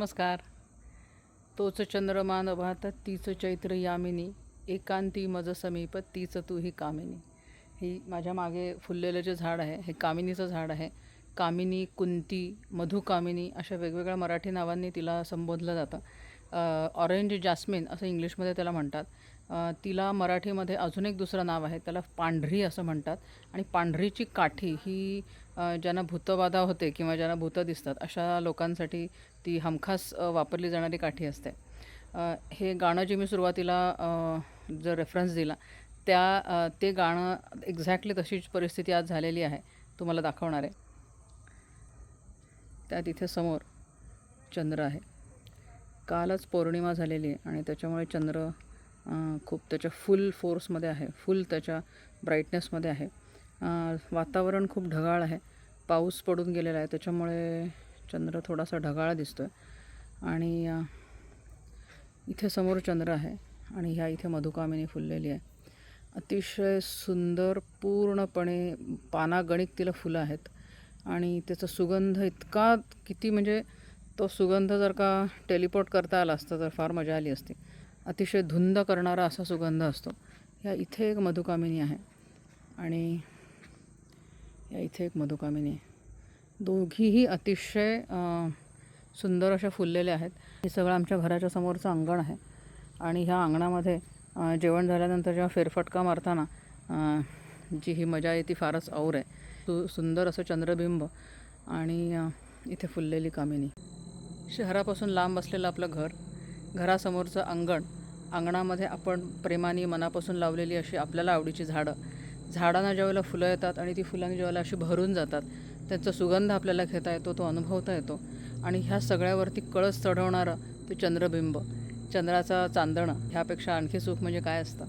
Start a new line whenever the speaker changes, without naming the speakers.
नमस्कार. तोच चंद्रमा नभात तीच चैत्र यामिनी एकांती मज समीप तीच तू ही कामिनी. ही माझ्या मागे फुललेलं जे झाड आहे हे कामिनीचं झाड आहे. कामिनी कुंती मधुकामिनी अशा वेगवेगळ्या मराठी नावांनी तिला संबोधलं जातं. ऑरेंज जास्मिन असं इंग्लिशमध्ये त्याला म्हणतात. तिला मराठीमध्ये अजून एक दुसरं नाव आहे त्याला पांढरी असं म्हणतात. आणि पांढरीची काठी ही ज्यांना भूतबाधा होते किंवा ज्यांना भूतं दिसतात अशा लोकांसाठी ती हमखास वापरली जाणारी काठी असते. हे गाणं जे मी सुरुवातीला जर जो रेफरन्स दिला त्या ते गाणं एक्झॅक्टली तशीच परिस्थिती आज झालेली आहे. तुम्हाला दाखवणार आहे. त्या तिथे समोर चंद्र आहे. कालच पौर्णिमा झालेली आहे आणि त्याच्यामुळे चंद्र खूप त्याच्या फुल फोर्समध्ये आहे फुल त्याच्या ब्राईटनेसमध्ये आहे. वातावरण खूप ढगाळ आहे. पाऊस पडून गेलेला आहे त्याच्यामुळे चंद्र थोडासा ढगाळ दिसतो आहे आणि इथे समोर चंद्र आहे आणि ह्या इथे मधुकामिनी फुललेली आहे. अतिशय सुंदर पूर्णपणे पानागणिक तिला फुलं आहेत. आणि त्याचा सुगंध इतका किती म्हणजे तो सुगंध जर का टेलिपोर्ट करता आला असता तर फार मजा आली असती. अतिशय धुंद करणारा असा सुगंध असतो. ह्या इथे एक मधुकामिनी आहे. आणि या इथे एक मधुकामिनी आहे. दोघीही अतिशय सुंदर अशा फुललेल्या आहेत. हे सगळं आमच्या घराच्या समोरचं अंगण आहे. आणि ह्या अंगणामध्ये जेवण झाल्यानंतर जेव्हा फेरफटका मारताना जी ही मजा आहे ती फारच और आहे. सु सुंदर असं चंद्रबिंब आणि इथे फुललेली कामिनी. शहरापासून लांब असलेलं आपलं घर घरासमोरचं अंगण अंगणामध्ये आपण प्रेमाने मनापासून लावलेली अशी आपल्याला आवडीची झाडं. झाडांना ज्यावेळेला फुलं येतात आणि ती फुलांनी ज्यावेळेला अशी भरून जातात त्यांचा सुगंध आपल्याला घेता येतो तो अनुभवता येतो. आणि ह्या सगळ्यावरती कळस चढवणारं ते चंद्रबिंब. चंद्राचा चांदणं ह्यापेक्षा आणखी सुख म्हणजे काय असतं?